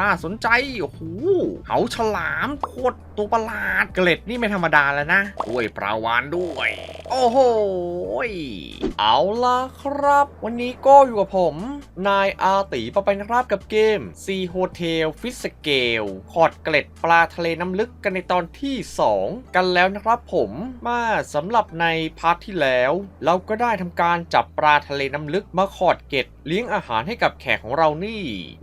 น่าสนใจ โอ้โหเหาฉลามโคตรตัวประหลาด เกล็ดนี่ไม่ธรรมดาแล้วนะ ด้วยปลาวานด้วยโอ้โห เอาล่ะครับ วันนี้ก็อยู่กับผม นายอาตีปะไปนะครับกับเกม Sea Hotel f i s c a l e คอร์ดเกล็ดปลาทะเลน้ำลึกกันในตอนที่ 2 กันแล้วนะครับผมมาสำหรับในพาร์ทที่แล้ว เราก็ได้ทำการจับปลาทะเลน้ำลึกมาคอร์ดเกล็ดเลี้ยงอาหารให้กับแขกของเรานี่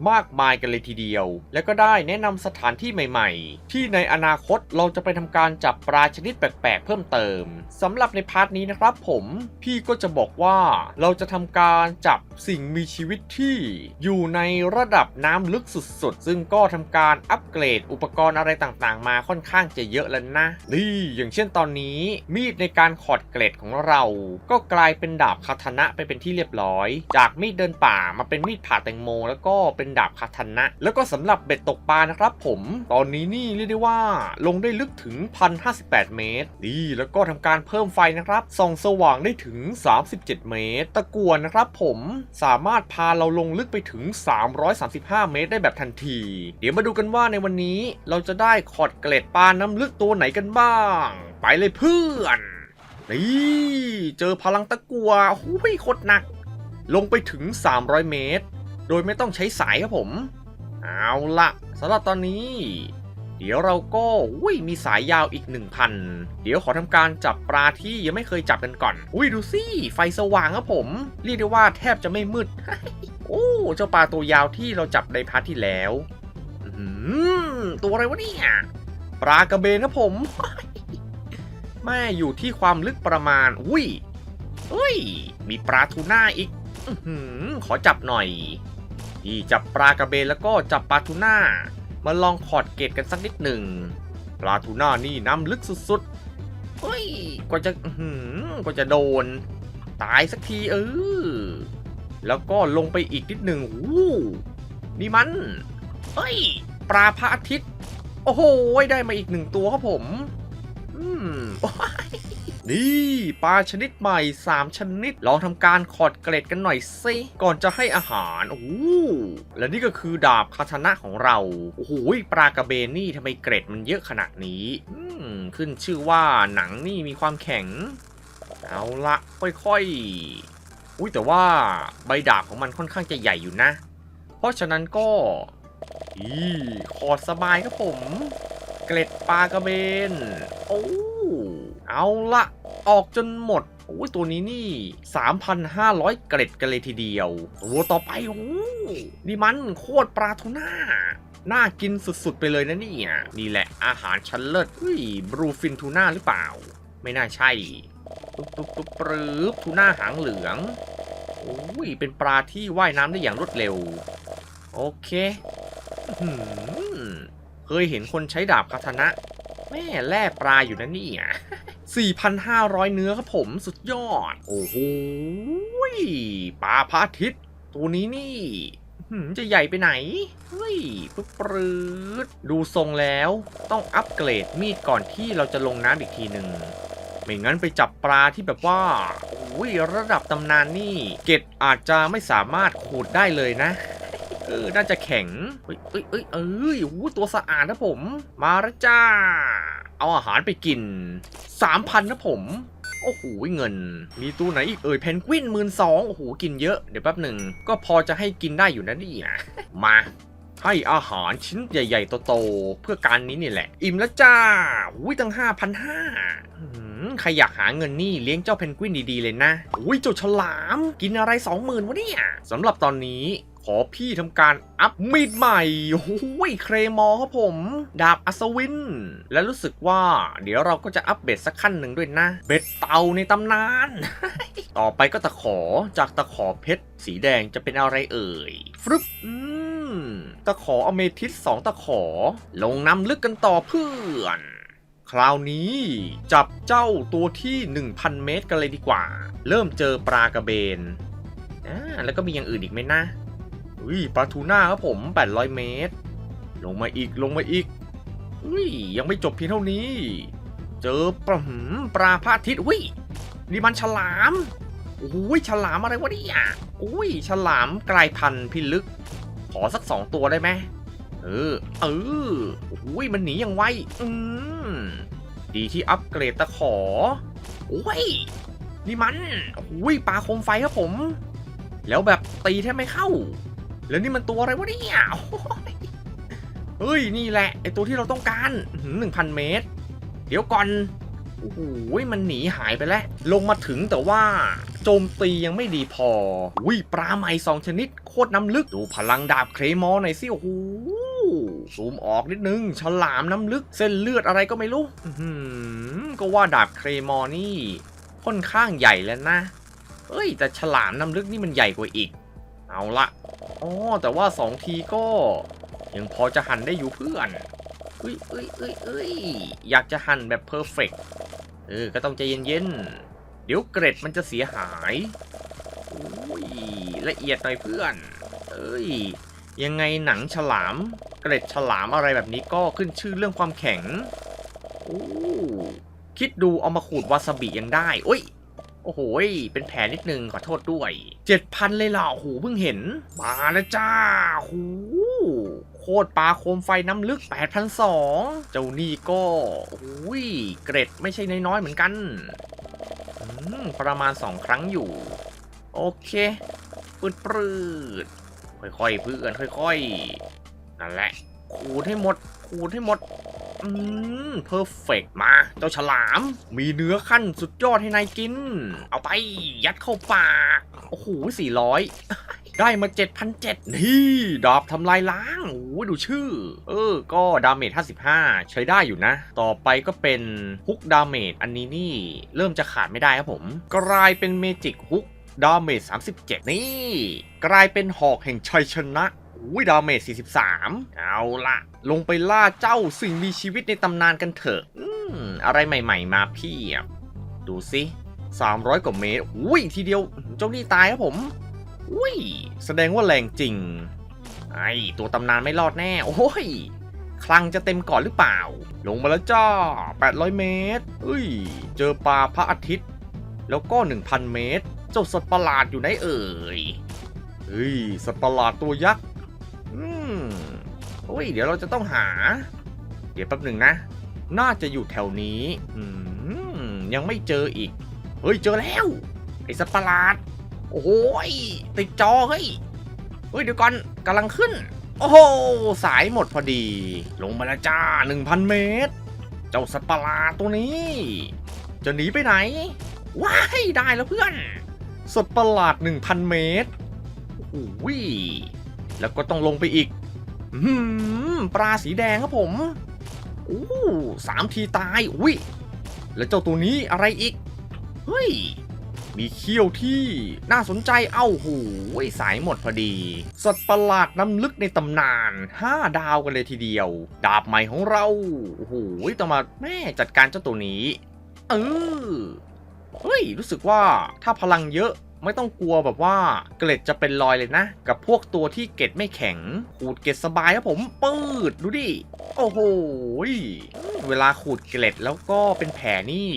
มากมายกันเลยทีเดียว แล้วก็ได้แนะนำสถานที่ใหม่ๆ ที่ในอนาคตเราจะไปทำการจับปลาชนิดแปลกๆ เพิ่มเติมสำหรับในพาร์ทนี้นะครับผมพี่ก็จะบอกว่าเราจะทำการจับสิ่งมีชีวิตที่อยู่ในระดับน้ำลึกสุดๆ ซึ่งก็ทำการอัปเกรดอุปกรณ์อะไรต่างๆ มาค่อนข้างจะเยอะแล้วนะนี่อย่างเช่นตอนนี้มีดในการขอดเกล็ดของเรา ก็กลายเป็นดาบคาทนะไปเป็นที่เรียบร้อย จากมีดเดินป่ามาเป็นมีดผ่าแตงโม แล้วก็เป็นดาบคาทนะ แล้วก็สำหรับเบ็ดตกปลานะครับผม ตอนนี้นี่เรียกได้ว่าลงได้ลึกถึง 1,058 เมตรนี่แล้วก็ทำการเพิ่มไฟนะครับส่องสว่างได้ถึง 37 เมตร ตะกวนนะครับผมสามารถพาเราลงลึกไปถึง 335 เมตรได้แบบทันที เดี๋ยวมาดูกันว่าในวันนี้เราจะได้คอดเกล็ดปลาน้ำลึกตัวไหนกันบ้าง ไปเลยเพื่อน นี่ เจอพลังตะกัวหูยโคตรหนัก ลงไปถึง 300 เมตร โดยไม่ต้องใช้สายครับผม เอาละสำหรับตอนนี้ เดี๋ยวเราก็อุ้ยมีสายยาวอีก 1,000 เดี๋ยวขอทำการจับปลาที่ยังไม่เคยจับกันก่อน อุ้ยดูสิไฟสว่างครับผม เรียกได้ว่าแทบจะไม่มืด โอ้เจ้าปลาตัวยาวที่เราจับในพาร์ทที่แล้วอื้อหือตัวอะไรวะเนี่ยปลากระเบนครับผมแม่อยู่ที่ความลึกประมาณ อุ้ยอุ้ย มีปลาทูน่าอีกอื้อหือขอจับหน่อยที่จับปลากระเบนแล้วก็จับปลาทูน่า มาลองขอดเกตกันสักนิดหนึ่งปลาทูน่านี่น้ำลึกสุดๆเฮ้ยกว่าจะหือกว่าจะโดน ตายสักทีเออแล้วก็ลงไปอีกนิดหนึ่งวู้นี่มันเฮ้ย ปลาพระอาทิตย์ โอ้โห ได้มาอีกหนึ่งตัวครับผม อืม นี่ปลาชนิดใหม่ 3 ชนิด ลองทำการขอดเกล็ดกันหน่อยสิก่อนจะให้อาหารโอ้และนี่ก็คือดาบคาทนะของเราโอ้โหปลากระเบนนี่ทำไมเกร็ดมันเยอะขนาดนี้อืมขึ้นชื่อว่าหนังนี่มีความแข็ง เอาละค่อยๆอุ้ยแต่ว่าใบดาบของมันค่อนข้างจะใหญ่อยู่นะ เพราะฉะนั้นก็อีขอดสบายครับผม เกล็ดปลากระเบน โอ้ เอาละออกจนหมดโอ้ยตัวนี้นี่ 3,500 เกล็ดกันเลยทีเดียวตัวต่อไปโอ้นี่มันโคตรปลาทูน่า น่ากินสุดๆไปเลยนะเนี่ย นี่แหละอาหารชั้นเลิศเฮ้ยบรูฟินทูน่าหรือเปล่า ไม่น่าใช่ ตุ๊บตุ๊บตุ๊บปรื๊บทูน่าหางเหลืองโอ้ยเป็นปลาที่ว่ายน้ำได้อย่างรวดเร็ว โอเคเคยเห็นคนใช้ดาบคาทนะ แม่แล่ปลาอยู่นะเนี่ย 4,500 เนื้อครับผมสุดยอด โอ้โหปลาพระอาทิตย์ตัวนี้นี่จะใหญ่ไปไหน เฮ้ยปึ๊บปรื๊ดดูทรงแล้วต้องอัปเกรดมีดก่อนที่เราจะลงน้ำอีกทีหนึ่งไม่งั้นไปจับปลาที่แบบว่าโอ้ยระดับตำนานนี่ เกตอาจจะไม่สามารถขูดได้เลยนะ เออ น่าจะแข็ง เอ้ยเอ้ยเอ้ยเอ้ยโอ้ตัวสะอาดนะผม มาแล้วจ้า เอาอาหารไปกิน 3,000นะผม โอ้โหเงิน มีตัวไหนอีกเอ่ยเพนกวินหมื่นสองโอ้โหกินเยอะ เดี๋ยวแป๊บหนึ่งก็พอจะให้กินได้อยู่นะนี่นะมาให้อาหารชิ้นใหญ่ ๆ โต ๆ เพื่อการนี้นี่แหละ อิ่มแล้วจ้าอุ้ยตั้ง5,500อื้อหือใครอยากหาเงินนี่เลี้ยงเจ้าเพนกวินดี ๆ เลยนะ อุ้ยเจ้าฉลาม กินอะไร20,000วะเนี่ยสำหรับตอนนี้ ขอพี่ทำการอัพมีดใหม่โอ้ยเครมอครับผม ดาบอัศวิน และรู้สึกว่า เดี๋ยวเราก็จะอัปเบตสักขั้นหนึ่งด้วยนะ เบ็ดเตาในตำนาน ต่อไปก็ตะขอจากตะขอเพชร สีแดงจะเป็นอะไรเอ่ยฟรึบอืมตะขออเมทิสสองตะขอ ลงน้ำลึกกันต่อเพื่อนคราวนี้จับเจ้าตัวที่ 1,000 เมตรกันเลยดีกว่า เริ่มเจอปลากระเบนอ่าแล้วก็มีอย่างอื่นอีกไหมนะ อุ้ยปลาทูน่าครับผม 800 เมตร ลงมาอีกลงมาอีกอุ้ยยังไม่จบเพียงเท่านี้ เจอปลาหืมปลาพระอาทิตย์อุ้ยนี่มันฉลามโอ้ยฉลามอะไรวะเนี่ยอุ้ยฉลามกลายพันธุ์พิลึก ขอสักสองตัวได้ไหมเออเออโอ้ยมันหนีอย่างไวอืมดีที่อัปเกรดตะขอโอ้ยนี่มันโอ้ยปลาโคมไฟครับผม แล้วแบบตีแทบไม่เข้า แล้วนี่มันตัวอะไรวะเนี่ยเฮ้ยนี่แหละไอตัวที่เราต้องการหนึ่งพันเมตร เดี๋ยวก่อนโอ้โหมันหนีหายไปแล้ว ลงมาถึงแต่ว่าโจมตียังไม่ดีพออุ้ยปลาใหม่สองชนิด โคตรน้ำลึก ดูพลังดาบเครมอหน่อยสิโอ้โหซูมออกนิดนึง ฉลามน้ำลึก เส้นเลือดอะไรก็ไม่รู้อืก็ว่าดาบเครมอนี่ ค่อนข้างใหญ่แล้วนะ เอ้ย แต่ฉลามน้ำลึกนี่มันใหญ่กว่าอีก เอาละอ๋อแต่ว่าสองทีก็ยังพอจะหันได้อยู่เพื่อนเอ้ยเอ้ยเอ้ยเอ้ยอยากจะหั่นแบบเพอร์เฟกเออ ก็ต้องใจเย็นๆ เดี๋ยวเกรดมันจะเสียหายอุ้ยละเอียดหน่อยเพื่อน เอ้ย ยังไงหนังฉลาม เกรดฉลามอะไรแบบนี้ก็ขึ้นชื่อเรื่องความแข็งโอ้คิดดูเอามาขูดวาซาบิยังได้โอ้ย โอ้โห เป็นแผลนิดนึงขอโทษด้วย เจ็ดพันเลยเหรอโอ้โหเพิ่งเห็น มาแล้วจ้าโอ้โหโคตรปลาโคมไฟน้ำลึก8,200เจ้านี่ก็โอ้ย เกร็ดไม่ใช่น้อยๆเหมือนกัน ประมาณ 2 ครั้งอยู่ โอเค ปืดปืดค่อยๆเพื่อนค่อยๆ นั่นแหละ ขูดให้หมด ขูดให้หมด อืมเพอร์เฟกมา เจ้าฉลาม มีเนื้อขั้นสุดยอดให้นายกิน เอาไปยัดเข้าปาก โอ้โหสี่ร้อยได้มา 7,007นี่ดาบทำลายล้างโอ้ดูชื่อ เออ ก็ดาเมจ 55 ใช้ได้อยู่นะ ต่อไปก็เป็นฮุกดาเมจ อันนี้นี่ เริ่มจะขาดไม่ได้ครับผม กลายเป็นเมจิกฮุกดาเมจ 37 นี่ กลายเป็นหอกแห่งชัยชนะ อุ้ยดาเมจ43 เอาละลงไปล่าเจ้าสิ่งมีชีวิตในตำนานกันเถอะอืมอะไรใหม่ ๆ มาพี่อะดูสิ 300 กว่าเมตรอุ้ยทีเดียวเจ้านี่ตายครับผมอุ้ยแสดงว่าแรงจริง ไอตัวตำนานไม่รอดแน่ โอ้ยคลังจะเต็มก่อนหรือเปล่า ลงมาแล้วจ้า 800 เมตรเอ้ย เจอปลาพระอาทิตย์ แล้วก็ 1,000 เมตร เจ้าสัตว์ประหลาดอยู่ไหนเอ่ยเฮ้ย สัตว์ประหลาดตัวยักษ์ โอ้ยเดี๋ยวเราจะต้องหา เดี๋ยวแป๊บหนึ่งนะ น่าจะอยู่แถวนี้อืมยังไม่เจออีก เฮ้ยเจอแล้ว ไอ้สัตว์ประหลาด โอ้ยติดจอเฮ้ยเฮ้ยเดี๋ยวก่อนกำลังขึ้น โอ้โหสายหมดพอดี ลงมาแล้วจ้า1,000เมตร เจ้าสัตว์ประหลาดตัวนี้ จะหนีไปไหน ว้ายได้แล้วเพื่อน สัตว์ประหลาด1,000เมตรโอ้ยแล้วก็ต้องลงไปอีก ปลาสีแดงครับผมโอ้สามทีตายอุ้ยแล้วเจ้าตัวนี้อะไรอีก เฮ้ย มีเขี้ยวที่น่าสนใจเอ้าหูสายหมดพอดี สัตว์ประหลาดน้ำลึกในตำนาน 5 ดาวกันเลยทีเดียว ดาบใหม่ของเราโอ้โหต้องมาแม่จัดการเจ้าตัวนี้ เออเฮ้ย รู้สึกว่าถ้าพลังเยอะ ไม่ต้องกลัวแบบว่าเกล็ดจะเป็นรอยเลยนะ กับพวกตัวที่เกล็ดไม่แข็ง ขูดเกล็ดสบายครับผมปืดดูดิ โอ้โห เวลาขูดเกล็ดแล้วก็เป็นแผลนี่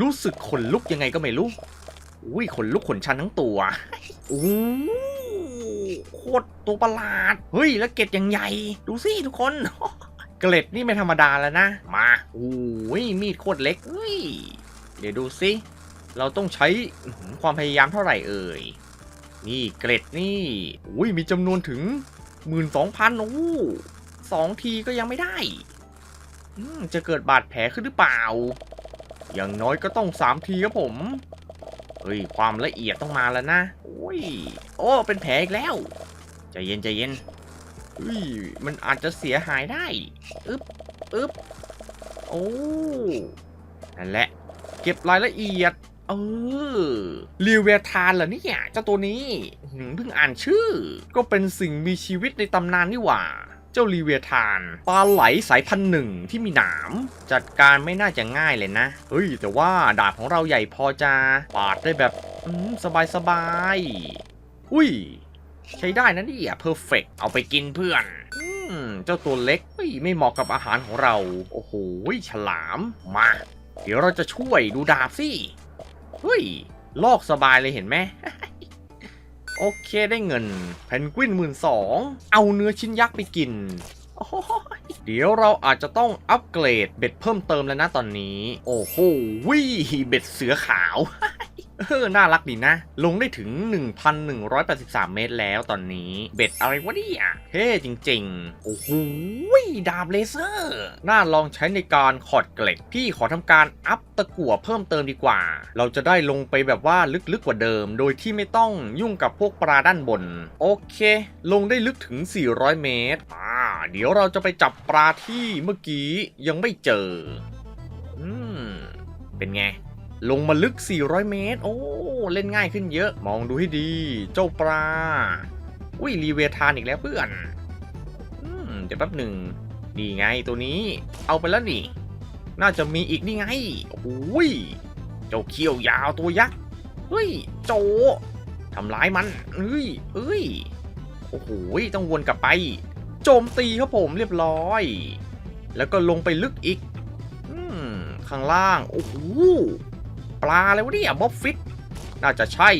รู้สึกขนลุกยังไงก็ไม่รู้ อุ้ยขนลุกขนชันทั้งตัวโอ้โคตรตัวประหลาด เฮ้ย แล้วเกล็ดยังใหญ่ ดูสิทุกคน เกล็ดนี่ไม่ธรรมดาแล้วนะ มา โอ้ยมีดโคตรเล็กเฮ้ยเดี๋ยวดูสิ เราต้องใช้ความพยายามเท่าไหร่เอ่ย นี่เกล็ดนี่อุ้ยมีจำนวนถึง 12,000โอ้สองทีก็ยังไม่ได้ จะเกิดบาดแผลขึ้นหรือเปล่า อย่างน้อยก็ต้อง3ทีครับผม เฮ้ย ความละเอียดต้องมาแล้วนะโอ้ย โอ้ เป็นแผลอีกแล้ว ใจเย็นใจเย็นเฮ้ย มันอาจจะเสียหายได้ อึ๊บอึ๊บโอ้ นั่นแหละ เก็บรายละเอียด ออรีเวทานเหรอเนี่ยเจ้าตัวนี้เพิ่งอ่านชื่อ ก็เป็นสิ่งมีชีวิตในตำนานนี่หว่าเจ้ารีเวทานปลาไหลสายพันธุ์หนึ่งที่มีหนาม จัดการไม่น่าจะง่ายเลยนะเฮ้ย แต่ว่าดาบของเราใหญ่พอจะปาดได้แบบสบายสบายๆอุ้ย ใช้ได้นะเนี่ยเพอร์เฟกเอาไปกินเพื่อนอืมเจ้าตัวเล็กไม่เหมาะกับอาหารของเรา โอ้โห ฉลามมา เดี๋ยวเราจะช่วยดูดาบสิ เฮ้ยลอกสบายเลยเห็นไหมโอเคได้เงินเพนกวินหมื่นสองเอาเนื้อชิ้นยักษ์ไปกิน เดี๋ยวเราอาจจะต้องอัปเกรดเบ็ดเพิ่มเติมแล้วนะตอนนี้ โอ้โหวิเบ็ดเสือขาว เออน่ารักดีนะ ลงได้ถึง 1,183 เมตรแล้วตอนนี้ เบ็ดอะไรวะเนี่ยเท่จริง ๆ โอ้โหดาบเลเซอร์ น่าลองใช้ในการขอดเกล็ดพี่ขอทำการอัพตะกั่วเพิ่มเติมดีกว่า เราจะได้ลงไปแบบว่าลึกๆกว่าเดิม โดยที่ไม่ต้องยุ่งกับพวกปลาด้านบน โอเค ลงได้ลึกถึง 400 เมตร อ่า เดี๋ยวเราจะไปจับปลาที่เมื่อกี้ยังไม่เจอ อืม เป็นไง ลงมาลึก 400 เมตร โอ้ เล่นง่ายขึ้นเยอะ มองดูให้ดี เจ้าปลา อุ้ยรีเวทานอีกแล้วเพื่อนอืมเดี๋ยวแป๊บหนึ่งนี่ไงตัวนี้ เอาไปแล้วนี่ น่าจะมีอีกนี่ไงโอ้ย เจ้าเขี้ยวยาวตัวยักษ์ เฮ้ย โจทำร้ายมัน เอ้ย เอ้ย โอ้โห ต้องวนกลับไป โจมตีครับผมเรียบร้อย แล้วก็ลงไปลึกอีกอืมข้างล่าง โอ้โห ปลาอะไรวะเนี่ยบ๊อบฟิตน่าจะใช่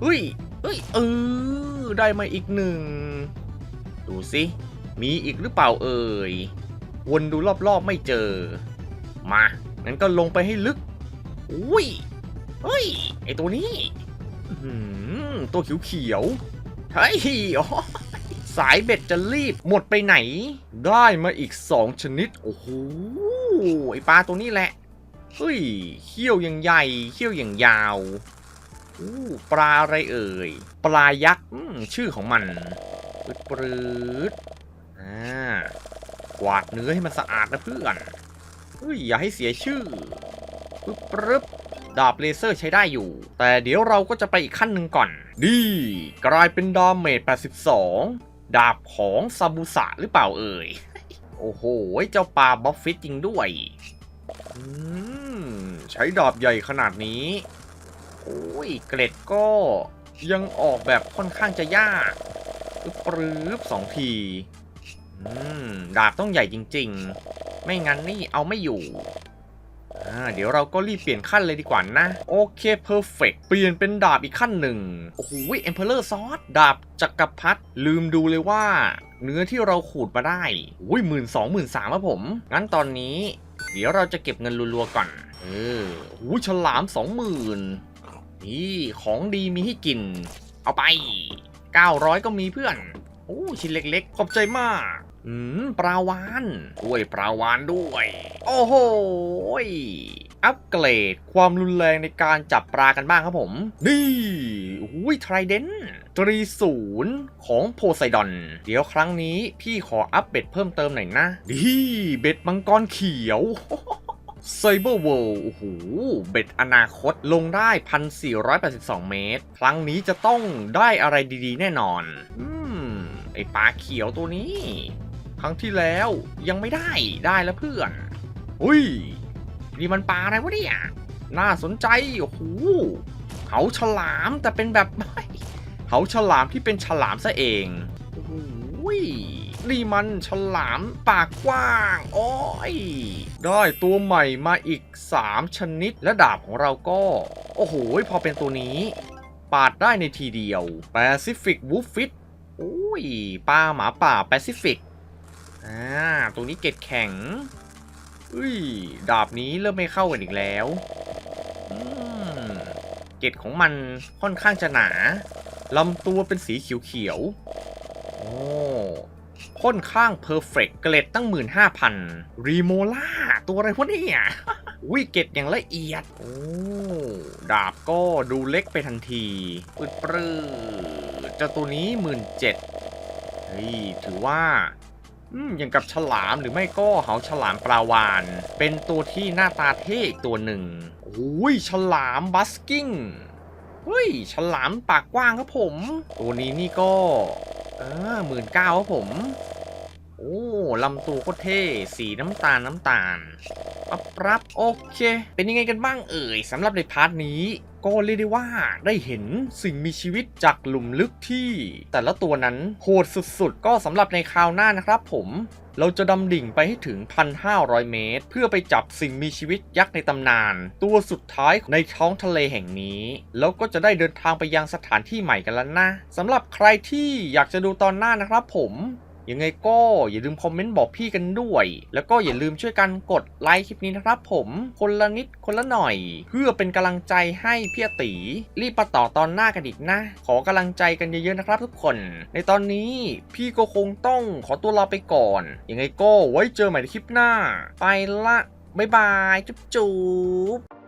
เฮ้ยเฮ้ยเออได้มาอีกหนึ่ง ดูสิมีอีกหรือเปล่าเอ่ยวนดูรอบๆไม่เจอ มางั้นก็ลงไปให้ลึกอุ้ยเฮ้ยไอตัวนี้ตัวเขียวๆเฮ้ยอ๋อสายเบ็ดจะรีบหมดไปไหน ได้มาอีกสองชนิด โอ้โหไอปลาตัวนี้แหละ เฮ้ยเขี้ยวอย่างใหญ่เขี้ยวอย่างยาวอู้ปลาอะไรเอ่ย ปลายักษ์ชื่อของมันปืดปืดอ่ากวาดเนื้อให้มันสะอาดนะเพื่อนเฮ้ยอย่าให้เสียชื่อปึ๊บปรึบดาบเลเซอร์ใช้ได้อยู่ แต่เดี๋ยวเราก็จะไปอีกขั้นหนึ่งก่อน ดี กลายเป็นดาเมจ 82 ดาบของซาบุสะหรือเปล่าเอ่ย โอ้โห เจ้าปลาบอฟฟิตจริงด้วย ใช้ดาบใหญ่ขนาดนี้ โอ้ย เกร็ดก็ยังออกแบบค่อนข้างจะยากปรืบสองทีดาบต้องใหญ่จริง ๆ ไม่งั้นนี่เอาไม่อยู่ เดี๋ยวเราก็รีบเปลี่ยนขั้นเลยดีกว่านะ โอเคเพอร์เฟกเปลี่ยนเป็นดาบอีกขั้นหนึ่ง โอ้โหเอ็มเพลเลอร์ซอสดาบจักรพรรดิลืมดูเลยว่า เนื้อที่เราขูดมาได้อุ้ยหมื่นสองหมื่นสามครับผม งั้นตอนนี้ เดี๋ยวเราจะเก็บเงินรัวๆก่อน เออหูฉลามสองหมื่นนี่ของดีมีให้กิน เอาไป 900 ก็มีเพื่อน โอ้ชิ้นเล็กๆ ขอบใจมาก อืมปลาวานด้วยปลาวานด้วย โอ้โห อัปเกรด ความรุนแรงในการจับปลากันบ้างครับผม นี่อุ้ยไทรเดนตรีศูนย์ของโพไซดอน เดี๋ยวครั้งนี้พี่ขออัปเบ็ดเพิ่มเติมหน่อยนะดีเบ็ดมังกรเขียวไซเบอร์เวิลด์โอ้โห เบ็ดอนาคตลงได้ 1,482 เมตร ครั้งนี้จะต้องได้อะไรดีๆ แน่นอน อืม ไอปลาเขียวตัวนี้ ครั้งที่แล้วยังไม่ได้ ได้แล้วเพื่อน อุ้ย นี่มันปลาอะไรวะเนี่ยน่าสนใจโอ้โหเขาฉลามแต่เป็นแบบเขาฉลามที่เป็นฉลามซะเองโอ้โหนี่มันฉลามปากกว้างโอ้ยได้ตัวใหม่มาอีก 3 ชนิดและดาบของเราก็ โอ้โห พอเป็นตัวนี้ ปาดได้ในทีเดียว Pacific w o o f i t โอ้ยปลาหมาป่าแปซิฟิกอ่าตัวนี้เกตแข็ง อุ้ย ดาบนี้เริ่มไม่เข้ากันอีกแล้วอืมเกตของมันค่อนข้างจะหนาลำตัวเป็นสีเขียวๆ โอ้ ค่อนข้างเพอร์เฟกเกรดตั้ง 15,000 รีโมล่า ตัวอะไรพวกนี้อะวิเกตอย่างละเอียด โอ้ ดาบก็ดูเล็กไปทันทีปืดปรื้อเจ้าตัวนี้ 17,000เฮ้ย ถือว่า อืมอย่างกับฉลามหรือไม่ก็เหาฉลามปลาวาน เป็นตัวที่หน้าตาเท่อีกตัวหนึ่งโอ้ยฉลามบัสกิ้งเฮ้ยฉลามปากกว้างครับผม ตัวนี้นี่ก็เออหมื่นเก้าครับผม โอ้ลำตัวก็เท่สีน้ำตาลน้ำตาลปั๊บรับโอเค เป็นยังไงกันบ้างเอ่ยสำหรับในพาร์ทนี้ ก็เรียกได้ว่าได้เห็นสิ่งมีชีวิตจากหลุมลึกที่ แต่ละตัวนั้นโหดสุดๆ ก็สำหรับในคราวหน้านะครับผมเราจะดำดิ่งไปให้ถึง 1,500 เมตร เพื่อไปจับสิ่งมีชีวิตยักษ์ในตำนาน ตัวสุดท้ายในท้องทะเลแห่งนี้ แล้วก็จะได้เดินทางไปยังสถานที่ใหม่กันแล้วนะสำหรับใครที่อยากจะดูตอนหน้านะครับผม ยังไงก็อย่าลืมคอมเมนต์บอกพี่กันด้วย แล้วก็อย่าลืมช่วยกันกดไลค์คลิปนี้นะครับผมคนละนิดคนละหน่อย เพื่อเป็นกำลังใจให้พี่ตีรีบมาต่อตอนหน้ากันอีกนะ ขอกำลังใจกันเยอะๆนะครับทุกคน ในตอนนี้พี่ก็คงต้องขอตัวลาไปก่อนยังไงก็ไว้เจอใหม่ในคลิปหน้า ไปละบ๊ายบายจุ๊บ